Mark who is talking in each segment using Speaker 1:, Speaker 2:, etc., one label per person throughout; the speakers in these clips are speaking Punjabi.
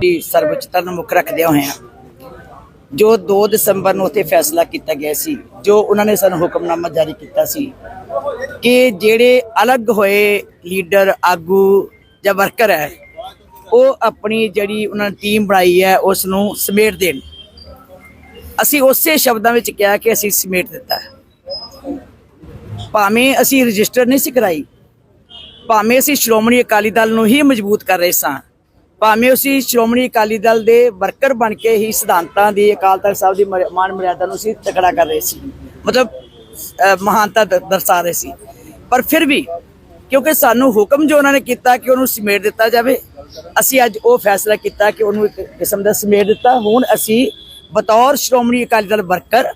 Speaker 1: ਦੀ ਸਰਵਉੱਚਤਾ ਨੂੰ ਮੁੱਖ ਰੱਖਦੇ ਹੋਏ ਆ ਜੋ 2 ਦਸੰਬਰ ਨੂੰ ਉੱਥੇ ਫੈਸਲਾ ਕੀਤਾ ਗਿਆ ਸੀ, ਜੋ ਉਹਨਾਂ ਨੇ ਸਾਨੂੰ ਹੁਕਮਨਾਮਾ ਜਾਰੀ ਕੀਤਾ ਸੀ ਕਿ ਜਿਹੜੇ ਅਲੱਗ ਹੋਏ ਲੀਡਰ, ਆਗੂ ਜਾਂ ਵਰਕਰ ਹੈ, ਉਹ ਆਪਣੀ ਜਿਹੜੀ ਉਹਨਾਂ ਨੇ ਟੀਮ ਬਣਾਈ ਹੈ ਉਸ ਨੂੰ ਸਮੇਟ ਦੇਣ। ਅਸੀਂ ਉਸੇ ਸ਼ਬਦਾਂ ਵਿੱਚ ਕਿਹਾ ਕਿ ਅਸੀਂ ਸਮੇਟ ਦਿੱਤਾ ਭਾਵੇਂ ਅਸੀਂ ਰਜਿਸਟਰ ਨਹੀਂ ਸੀ ਕਰਾਈ, ਭਾਵੇਂ ਅਸੀਂ ਸ਼੍ਰੋਮਣੀ ਅਕਾਲੀ ਦਲ ਨੂੰ ਹੀ ਮਜ਼ਬੂਤ ਕਰ ਰਹੇ ਸਾਂ ਭਾਵੇਂ ਅਸੀਂ ਸ਼੍ਰੋਮਣੀ ਅਕਾਲੀ ਦਲ ਦੇ ਵਰਕਰ ਬਣ ਕੇ ਹੀ ਸਿਧਾਂਤਾਂ ਦੀ ਅਕਾਲ ਤਖਤ ਸਾਹਿਬ ਦੀ ਮਾਨ ਮਰਿਆਦਾ ਨੂੰ ਅਸੀਂ ਤਕੜਾ ਕਰ ਰਹੇ ਸੀ, ਮਤਲਬ ਮਹਾਨਤਾ ਦਰਸਾ ਰਹੇ ਸੀ। ਪਰ ਫਿਰ ਵੀ ਕਿਉਂਕਿ ਸਾਨੂੰ ਹੁਕਮ ਜੋ ਉਹਨਾਂ ਨੇ ਕੀਤਾ ਕਿ ਉਹਨੂੰ ਸਮੇਟ ਦਿੱਤਾ ਜਾਵੇ, ਅਸੀਂ ਅੱਜ ਉਹ ਫੈਸਲਾ ਕੀਤਾ ਕਿ ਉਹਨੂੰ ਇੱਕ ਕਿਸਮ ਦਾ ਸਮੇਟ ਦਿੱਤਾ। ਹੁਣ ਅਸੀਂ ਬਤੌਰ ਸ਼੍ਰੋਮਣੀ ਅਕਾਲੀ ਦਲ ਵਰਕਰ,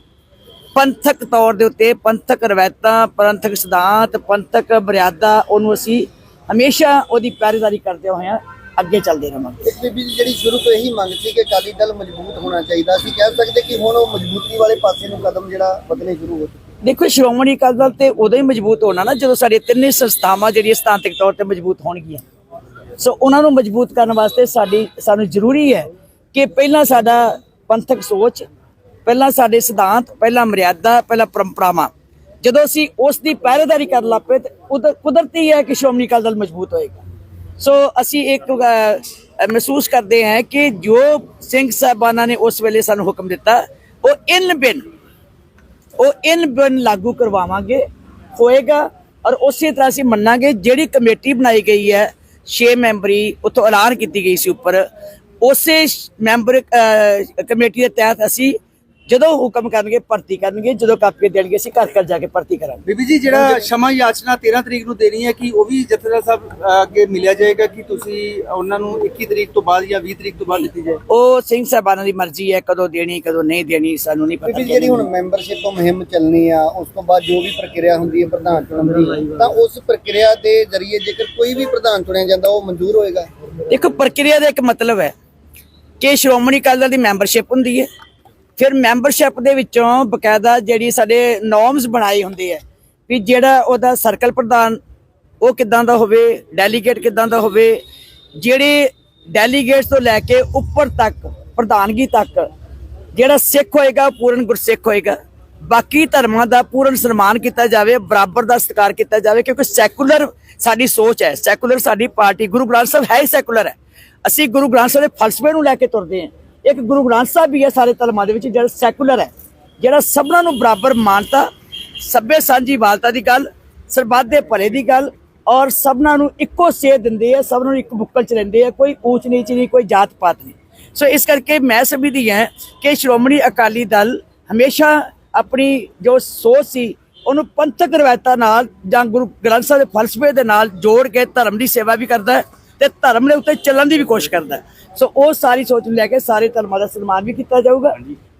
Speaker 1: ਪੰਥਕ ਤੌਰ ਦੇ ਉੱਤੇ ਪੰਥਕ ਰਵਾਇਤਾਂ, ਪੰਥਕ ਸਿਧਾਂਤ, ਪੰਥਕ ਮਰਿਆਦਾ, ਉਹਨੂੰ ਅਸੀਂ ਹਮੇਸ਼ਾ ਉਹਦੀ ਪਹਿਰੇਦਾਰੀ ਕਰਦੇ ਹੋਏ ਹਾਂ। ਅੱਗੇ ਚੱਲਦੇ ਰਹਾਂਗੇ
Speaker 2: ਇੱਕ ਬੀਬੀ ਜੀ ਜਿਹੜੀ ਸ਼ੁਰੂ ਤੋਂ ਇਹੀ ਮੰਗ ਸੀ ਕਿ ਅਕਾਲੀ ਦਲ ਮਜ਼ਬੂਤ ਹੋਣਾ ਚਾਹੀਦਾ ਸੀ ਕਹਿ ਸਕਦੇ ਕਿ ਹੁਣ ਉਹ ਮਜ਼ਬੂਤੀ ਵਾਲੇ ਪਾਸੇ ਨੂੰ ਕਦਮ ਜਿਹੜਾ ਵਧਣੇ ਸ਼ੁਰੂ ਹੋ ਚੁੱਕੇ
Speaker 1: ਦੇਖੋ ਸ਼੍ਰੋਮਣੀ ਅਕਾਲੀ ਦਲ ਤੇ ਉਦੋਂ ਹੀ ਮਜ਼ਬੂਤ ਹੋਣਾ ਨਾ ਜਦੋਂ ਸਾਡੇ ਤਿੰਨੇ ਸੰਸਥਾਵਾਂ ਜਿਹੜੀਆਂ ਸਥਾਨਕ ਤੌਰ ਤੇ ਮਜ਼ਬੂਤ ਹੋਣਗੀਆਂ। ਸੋ ਉਹਨਾਂ ਨੂੰ ਮਜ਼ਬੂਤ ਕਰਨ ਵਾਸਤੇ ਸਾਡੀ ਸਾਨੂੰ ਜ਼ਰੂਰੀ ਹੈ ਕਿ ਪਹਿਲਾਂ ਸਾਡਾ ਪੰਥਕ ਸੋਚ ਪਹਿਲਾਂ ਸਾਡੇ ਸਿਧਾਂਤ ਪਹਿਲਾਂ ਮਰਿਆਦਾ ਪਹਿਲਾਂ ਪਰੰਪਰਾਵਾਂ ਜਦੋਂ ਅਸੀਂ ਉਸ ਦੀ ਪਹਿਰੇਦਾਰੀ ਕਰਨ ਲੱਗ ਪਏ ਤੇ ਉਦ- ਕੁਦਰਤੀ ਹੈ ਕਿ ਸ਼੍ਰੋਮਣੀ ਅਕਾਲੀ ਦਲ ਮਜ਼ਬੂਤ ਹੋਏਗਾ। ਸੋ ਅਸੀਂ ਇੱਕ ਮਹਿਸੂਸ ਕਰਦੇ ਹਾਂ ਕਿ ਜੋ ਸਿੰਘ ਸਾਹਿਬਾਨਾਂ ਨੇ ਉਸ ਵੇਲੇ ਸਾਨੂੰ ਹੁਕਮ ਦਿੱਤਾ, ਉਹ ਇਨ ਬਿਨ, ਉਹ ਇਨ ਬਿਨ ਲਾਗੂ ਕਰਵਾਵਾਂਗੇ, ਹੋਏਗਾ ਔਰ ਉਸੇ ਤਰ੍ਹਾਂ ਅਸੀਂ ਮੰਨਾਂਗੇ, ਜਿਹੜੀ ਕਮੇਟੀ ਬਣਾਈ ਗਈ ਹੈ 6 ਮੈਂਬਰੀ ਉੱਥੋਂ ਐਲਾਨ ਕੀਤੀ ਗਈ ਸੀ ਉੱਪਰ, ਉਸੇ ਮੈਂਬਰ ਕਮੇਟੀ ਦੇ ਤਹਿਤ ਅਸੀਂ ਜਦੋਂ ਹੁਕਮ ਕਰਨਗੇ ਭਰਤੀ ਕਰਨਗੇ ਜਦੋਂ ਕਾਪੀ ਦੇਣਗੇ ਅਸੀਂ ਘਰ ਘਰ ਜਾ ਕੇ ਭਰਤੀ ਕਰਾਂਗੇ।
Speaker 3: ਬੀਬੀ ਜੀ ਜਿਹੜਾ ਸ਼ਮਾ ਯਾਚਨਾ 13 ਤਰੀਕ ਨੂੰ ਦੇਣੀ ਹੈ ਕਿ ਉਹ ਵੀ ਜਥੇਦਾਰ ਸਾਹਿਬ ਅੱਗੇ ਮਿਲਿਆ ਜਾਏਗਾ ਕਿ ਤੁਸੀਂ ਉਹਨਾਂ ਨੂੰ 21 ਤਰੀਕ ਤੋਂ ਬਾਅਦ ਜਾਂ 20 ਤਰੀਕ ਤੋਂ ਬਾਅਦ ਦਿੱਤੀ ਜਾਏ?
Speaker 1: ਉਹ ਸਿੰਘ ਸਾਹਿਬਾਨਾਂ ਦੀ ਮਰਜ਼ੀ ਹੈ ਕਦੋਂ ਦੇਣੀ ਕਦੋਂ ਨਹੀਂ ਦੇਣੀ ਸਾਨੂੰ ਨਹੀਂ ਪਤਾ
Speaker 2: ਬੀਬੀ ਜੀ, ਜਿਹੜੀ ਹੁਣ ਮੈਂਬਰਸ਼ਿਪ ਮੁਹਿੰਮ ਚੱਲਣੀ ਆ ਉਸ ਤੋਂ ਬਾਅਦ ਜੋ ਵੀ ਪ੍ਰਕਿਰਿਆ ਹੁੰਦੀ ਹੈ ਪ੍ਰਧਾਨ ਚੁਣਨ ਦੀ ਤਾਂ ਉਸ ਪ੍ਰਕਿਰਿਆ ਦੇ ਜ਼ਰੀਏ ਜੇਕਰ ਕੋਈ ਵੀ ਪ੍ਰਧਾਨ ਚੁਣਿਆ ਜਾਂਦਾ ਉਹ ਮਨਜ਼ੂਰ ਹੋਏਗਾ?
Speaker 1: ਦੇਖੋ ਪ੍ਰਕਿਰਿਆ ਦਾ ਇੱਕ ਮਤਲਬ ਹੈ ਕਿ ਸ਼੍ਰੋਮਣੀ ਅਕਾਲੀ ਦਲ ਦੀ ਮੈਂਬਰਸ਼ਿਪ ਹੁੰਦੀ ਹੈ। ਫਿਰ ਮੈਂਬਰਸ਼ਿਪ ਦੇ ਵਿੱਚੋਂ ਬਕਾਇਦਾ ਜਿਹੜੀ ਸਾਡੇ ਨੋਰਮਸ ਬਣਾਏ ਹੁੰਦੇ ਆ ਵੀ ਜਿਹੜਾ ਉਹਦਾ ਸਰਕਲ ਪ੍ਰਧਾਨ, ਉਹ ਕਿਦਾਂ ਦਾ ਹੋਵੇ ਡੈਲੀਗੇਟ ਕਿਦਾਂ ਦਾ ਹੋਵੇ, ਜਿਹੜੇ ਡੈਲੀਗੇਟਸ ਤੋਂ ਲੈ ਕੇ ਉੱਪਰ ਤੱਕ, ਪ੍ਰਧਾਨਗੀ ਤੱਕ, ਜਿਹੜਾ ਸਿੱਖ ਹੋਏਗਾ, ਉਹ ਪੂਰਨ ਗੁਰਸਿੱਖ ਹੋਏਗਾ। ਬਾਕੀ ਧਰਮਾਂ ਦਾ ਪੂਰਨ ਸਨਮਾਨ ਕੀਤਾ ਜਾਵੇ, ਬਰਾਬਰ ਦਾ ਸਤਿਕਾਰ ਕੀਤਾ ਜਾਵੇ, ਕਿਉਂਕਿ ਸੈਕੂਲਰ ਸਾਡੀ ਸੋਚ ਹੈ ਸੈਕੂਲਰ ਸਾਡੀ ਪਾਰਟੀ ਗੁਰੂ ਗ੍ਰੰਥ ਸਾਹਿਬ ਹੈ ਹੀ ਸੈਕੂਲਰ ਹੈ। ਅਸੀਂ ਗੁਰੂ ਗ੍ਰੰਥ ਸਾਹਿਬ ਦੇ ਫਲਸਫੇ ਨੂੰ ਲੈ ਕੇ ਤੁਰਦੇ ਹਾਂ। ਇੱਕ ਗੁਰੂ ਗ੍ਰੰਥ ਸਾਹਿਬ ਵੀ ਹੈ ਸਾਰੇ ਧਰਮਾਂ ਦੇ ਵਿੱਚ, ਜਿਹੜਾ ਸੈਕੂਲਰ ਹੈ, ਜਿਹੜਾ ਸਭਨਾਂ ਨੂੰ ਬਰਾਬਰ ਮਾਨਤਾ, ਸਭੇ ਸਾਂਝੀ ਵਾਲਤਾ ਦੀ ਗੱਲ, ਸਰਬੱਤ ਦੇ ਭਲੇ ਦੀ ਗੱਲ, ਔਰ ਸਭਨਾਂ ਨੂੰ ਇੱਕੋ ਸੇਧ ਦਿੰਦੇ ਆ ਸਭ ਨੂੰ ਇੱਕ ਬੁੱਕਲ ਚ ਲੈਂਦੇ ਆ, ਕੋਈ ਊਚ ਨੀਚ ਨਹੀਂ, ਕੋਈ ਜਾਤ ਪਾਤ ਨਹੀਂ। ਸੋ ਇਸ ਕਰਕੇ ਮੈਂ ਸਮਝਦੀ ਹਾਂ ਕਿ ਸ਼੍ਰੋਮਣੀ ਅਕਾਲੀ ਦਲ ਹਮੇਸ਼ਾ ਆਪਣੀ ਜੋ ਸੋਚ ਸੀ, ਉਹਨੂੰ ਪੰਥਕ ਰਵਾਇਤਾਂ ਨਾਲ ਜਾਂ ਗੁਰੂ ਗ੍ਰੰਥ ਸਾਹਿਬ ਦੇ ਫਲਸਫੇ ਦੇ ਨਾਲ ਜੋੜ ਕੇ ਧਰਮ ਦੀ ਸੇਵਾ ਵੀ ਕਰਦਾ ਹੈ। ਤੇ ਧਰਮ ਦੇ ਉੱਤੇ ਚੱਲਣ ਦੀ ਵੀ ਕੋਸ਼ਿਸ਼ ਕਰਦਾ। ਸੋ ਉਹ ਸਾਰੀ ਸੋਚ ਨੂੰ ਲੈ ਕੇ ਸਾਰੇ ਧਰਮਾਂ ਦਾ ਸਨਮਾਨ ਵੀ ਕੀਤਾ ਜਾਊਗਾ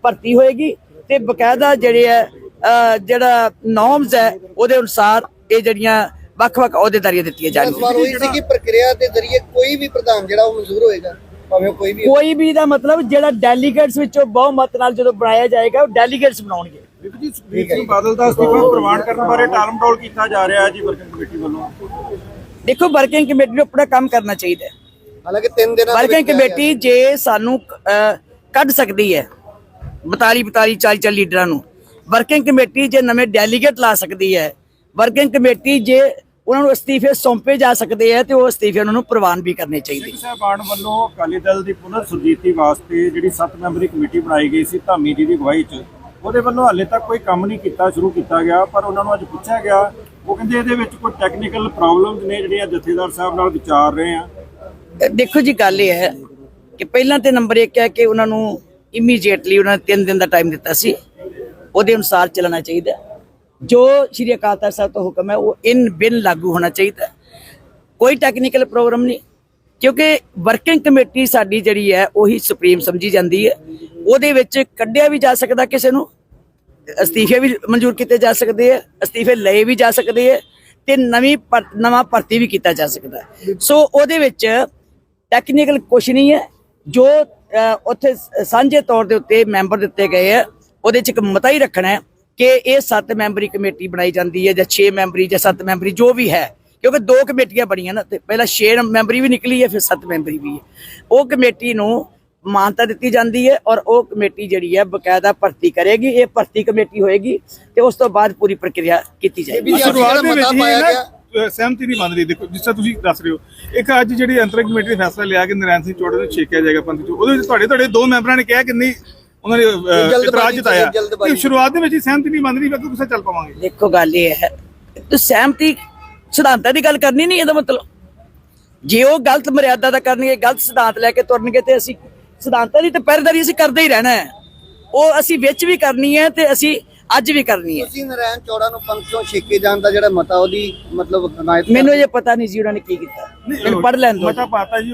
Speaker 1: ਭਰਤੀ ਹੋਏਗੀ ਤੇ ਬਕਾਇਦਾ ਜਿਹੜੇ ਹੈ ਜਿਹੜਾ ਨੋਰਮਸ ਹੈ ਉਹਦੇ ਅਨੁਸਾਰ ਇਹ ਜਿਹੜੀਆਂ ਵੱਖ-ਵੱਖ ਅਹੁਦੇਦਾਰੀਆਂ ਦਿੱਤੀਆਂ ਜਾਣਗੀਆਂ।
Speaker 2: ਹੋਈ ਸੀ ਕਿ ਪ੍ਰਕਿਰਿਆ ਦੇ ਜ਼ਰੀਏ ਕੋਈ ਵੀ ਪ੍ਰਧਾਨ ਜਿਹੜਾ ਉਹ ਮਨਜ਼ੂਰ ਹੋਏਗਾ? ਭਾਵੇਂ ਕੋਈ ਵੀ।
Speaker 1: ਕੋਈ ਵੀ ਦਾ ਮਤਲਬ ਜਿਹੜਾ ਡੈਲੀਗੇਟਸ ਵਿੱਚੋਂ ਬਹੁਮਤ ਨਾਲ ਜਦੋਂ ਬਣਾਇਆ ਜਾਏਗਾ ਉਹ ਡੈਲੀਗੇਟਸ ਬਣਾਉਣਗੇ।
Speaker 3: ਜੀ ਸੁਖਬੀਰ ਸਿੰਘ ਬਾਦਲ ਦਾ ਅਸਤੀਫਾ ਪ੍ਰਵਾਨ ਕਰਨ ਬਾਰੇ ਟਾਲਮਟੋਲ ਕੀਤਾ ਜਾ ਰਿਹਾ ਹੈ ਜੀ ਵਰਕਿੰਗ ਕਮੇਟੀ ਵੱਲੋਂ।
Speaker 1: ਦੇਖੋ ਵਰਕਿੰਗ ਕਮੇਟੀ ਨੂੰ ਆਪਣਾ ਕੰਮ ਕਰਨਾ ਚਾਹੀਦਾ ਹੈ।
Speaker 2: ਹਾਲਾਂਕਿ ਤਿੰਨ ਦਿਨਾਂ ਦੇ
Speaker 1: ਵਰਕਿੰਗ
Speaker 2: ਵਿੱਚ
Speaker 1: ਕਮੇਟੀ ਜੇ ਸਾਨੂੰ ਅਹ, ਕੱਢ ਸਕਦੀ ਹੈ 42 42 40 40 ਲੀਡਰਾਂ ਨੂੰ ਵਰਕਿੰਗ ਕਮੇਟੀ ਜੇ ਨਵੇਂ ਡੈਲੀਗੇਟ ਲਾ ਸਕਦੀ ਹੈ ਵਰਕਿੰਗ ਕਮੇਟੀ ਜੇ ਉਹਨਾਂ ਨੂੰ ਅਸਤੀਫੇ ਸੌਂਪੇ ਜਾ ਸਕਦੇ ਆ ਤੇ ਉਹ ਅਸਤੀਫੇ ਉਹਨਾਂ ਨੂੰ ਪ੍ਰਵਾਨ ਵੀ ਕਰਨੇ ਚਾਹੀਦੇ
Speaker 4: ਸਿੰਘ ਸਾਹਿਬਾਨ ਵੱਲੋਂ ਅਕਾਲੀ ਦਲ ਦੀ ਪੁਨਰ ਸੁਰਜੀਤੀ ਵਾਸਤੇ ਜਿਹੜੀ 7 ਮੈਂਬਰੀ ਕਮੇਟੀ ਬਣਾਈ ਗਈ ਸੀ ਧਾਮੀ ਜੀ ਦੀ ਅਗਵਾਈ 'ਚ ਉਹਦੇ ਵੱਲੋਂ ਹਾਲੇ ਤੱਕ ਕੋਈ ਕੰਮ ਨਹੀਂ ਕੀਤਾ ਸ਼ੁਰੂ ਕੀਤਾ ਗਿਆ ਪਰ ਉਹਨਾਂ ਨੂੰ ਅੱਜ ਪੁੱਛਿਆ ਗਿਆ ਉਹ ਕਹਿੰਦੇ ਇਹਦੇ ਵਿੱਚ ਕੋਈ ਟੈਕਨੀਕਲ ਪ੍ਰੋਬਲਮਸ ਨੇ ਜਿਹੜੀਆਂ ਜਥੇਦਾਰ ਸਾਹਿਬ ਨਾਲ ਵਿਚਾਰ ਰਹੇ ਆ।
Speaker 1: ਦੇਖੋ ਜੀ, ਗੱਲ ਇਹ ਹੈ ਕਿ ਪਹਿਲਾਂ ਤੇ ਨੰਬਰ 1 ਹੈ ਕਿ ਉਹਨਾਂ ਨੂੰ ਇਮੀਡੀਏਟਲੀ ਉਹਨਾਂ ਨੇ 3 ਦਿਨ ਦਾ ਟਾਈਮ ਦਿੱਤਾ ਸੀ। ਉਹਦੇ ਅਨੁਸਾਰ ਚੱਲਣਾ ਚਾਹੀਦਾ ਜੋ ਸ਼੍ਰੀ ਅਕਾਲ ਤਖਤ ਸਾਹਿਬ ਤੋਂ ਹੁਕਮ ਹੈ, ਉਹ ਇਨ ਬਿਨ ਲਾਗੂ ਹੋਣਾ ਚਾਹੀਦਾ ਕੋਈ ਟੈਕਨੀਕਲ ਪ੍ਰੋਬਲਮ ਨਹੀਂ, ਕਿਉਂਕਿ ਵਰਕਿੰਗ ਕਮੇਟੀ ਸਾਡੀ ਜਿਹੜੀ ਹੈ, ਉਹੀ ਸੁਪਰੀਮ ਸਮਝੀ ਜਾਂਦੀ ਹੈ। ਉਹਦੇ ਵਿੱਚ ਕੱਢਿਆ ਵੀ ਜਾ ਸਕਦਾ ਕਿਸੇ ਨੂੰ ਅਸਤੀਫੇ ਵੀ ਮਨਜ਼ੂਰ ਕੀਤੇ ਜਾ ਸਕਦੇ ਆ, ਅਸਤੀਫੇ ਲਏ ਵੀ ਜਾ ਸਕਦੇ ਆ ਤੇ ਨਵੀਂ ਭਰ- ਨਵਾਂ ਭਰਤੀ ਵੀ ਕੀਤਾ ਜਾ ਸਕਦਾ। ਸੋ ਉਹਦੇ ਵਿੱਚ ਟੈਕਨੀਕਲ ਕੁਛ ਨਹੀਂ ਹੈ, ਜੋ ਉੱਥੇ ਸਾਂਝੇ ਤੌਰ ਦੇ ਉੱਤੇ ਮੈਂਬਰ ਦਿੱਤੇ ਗਏ ਆ, ਉਹਦੇ ਚ ਇੱਕ ਮਤਾ ਹੀ ਰੱਖਣਾ ਹੈ ਕਿ ਇਹ 7 ਮੈਂਬਰੀ ਕਮੇਟੀ ਬਣਾਈ ਜਾਂਦੀ ਹੈ ਜਾਂ 6 ਮੈਂਬਰੀ ਜਾਂ 7 ਮੈਂਬਰੀ, ਜੋ ਵੀ ਹੈ, ਕਿਉਂਕਿ ਦੋ ਕਮੇਟੀਆਂ ਬਣੀਆਂ ਨਾ, ਤੇ ਪਹਿਲਾਂ 6 ਮੈਂਬਰੀ ਵੀ ਨਿਕਲੀ ਹੈ, ਫਿਰ 7 ਮੈਂਬਰੀ ਵੀ ਹੈ। ਉਹ ਕਮੇਟੀ ਨੂੰ ਮਾਨਤਾ ਦਿੱਤੀ ਜਾਂਦੀ ਹੈ ਔਰ ਉਹ ਕਮੇਟੀ ਜਿਹੜੀ ਹੈ ਬਕਾਇਦਾ ਭਰਤੀ ਕਰੇਗੀ ਇਹ ਭਰਤੀ ਕਮੇਟੀ ਹੋਏਗੀ ਤੇ ਉਸ ਤੋਂ ਬਾਅਦ ਪੂਰੀ ਪ੍ਰਕਿਰਿਆ ਕੀਤੀ ਜਾਏਗੀ।
Speaker 2: ਵੀ
Speaker 5: ਸ਼ੁਰੂਆਤ ਦੇ ਵਿੱਚ
Speaker 2: ਮਤਾ
Speaker 5: ਹੀ
Speaker 2: ਪਾਇਆ
Speaker 5: ਨਾ ਸਹਿਮਤੀ ਨਹੀਂ ਬਣ ਰਹੀ। ਦੇਖੋ ਜਿਸ ਤਰ੍ਹਾਂ ਤੁਸੀਂ ਦੱਸ ਰਹੇ ਹੋ ਇੱਕ ਅੱਜ ਜਿਹੜੀ ਅੰਤਰਿਕ ਕਮੇਟੀ ਨੇ ਫੈਸਲਾ ਲਿਆ ਕਿ ਨਰੈਣ ਸਿੰਘ ਚੋੜੇ ਨੂੰ ਛੇਕਿਆ ਜਾਏਗਾ ਪੰਥ ਚੋਂ ਉਹਦੇ ਵਿੱਚ ਤੁਹਾਡੇ ਤੁਹਾਡੇ ਦੋ ਮੈਂਬਰਾਂ ਨੇ ਕਿਹਾ ਕਿ ਨਹੀਂ ਉਹਨਾਂ ਨੇ ਇਤਰਾਜ਼ ਜਤਾਇਆ। ਕਿ ਸ਼ੁਰੂਆਤ ਦੇ ਵਿੱਚ ਹੀ ਸਹਿਮਤੀ ਨਹੀਂ ਬਣ ਰਹੀ ਫਿਰ ਤੁਸੀਂ ਚੱਲ ਪਾਵਾਂਗੇ।
Speaker 1: ਦੇਖੋ ਗੱਲ ਇਹ ਹੈ ਤੇ ਸਹਿਮਤੀ ਸਿਧਾਂਤਾਂ ਦੀ ਗੱਲ ਕਰਨੀ ਨਹੀਂ ਇਹਦਾ ਮਤਲਬ। ਜੇ ਉਹ ਗਲਤ ਮਰਿਆਦਾ ਦਾ ਕਰਨਗੇ ਗਲਤ ਸਿਧਾਂਤ ਲੈ ਕੇ ਤੁਰਨਗੇ ਤੇ ਅਸੀਂ ਸਿਧਾਂਤਾਂ ਦੀ ਤਾਂ ਪਹਿਰੇਦਾਰੀ ਅਸੀਂ ਕਰਦੇ ਹੀ ਰਹਿਣਾ ਹੈ। ਉਹ ਅਸੀਂ ਵਿੱਚ ਵੀ ਕਰਨੀ ਹੈ ਤੇ ਅਸੀਂ ਅੱਜ ਵੀ ਕਰਨੀ ਹੈ।
Speaker 2: ਤੁਸੀਂ ਨਰੈਣ ਚੌੜਾ ਨੂੰ ਪੰਥੋਂ ਛੇਕੇ ਜਾਣ ਦਾ ਜਿਹੜਾ ਮਤਾ ਉਹਦੀ ਮਤਲਬ ਹਮਾਇਤ
Speaker 1: ਮੈਨੂੰ ਇਹ ਪਤਾ ਨਹੀਂ ਜੀ ਉਹਨਾਂ ਨੇ ਕੀ ਕੀਤਾ। ਮੈਨੂੰ ਪੜ੍ਹ ਲੈਣ ਦਿਓ
Speaker 5: ਮਤਾ ਪਾਤਾ ਜੀ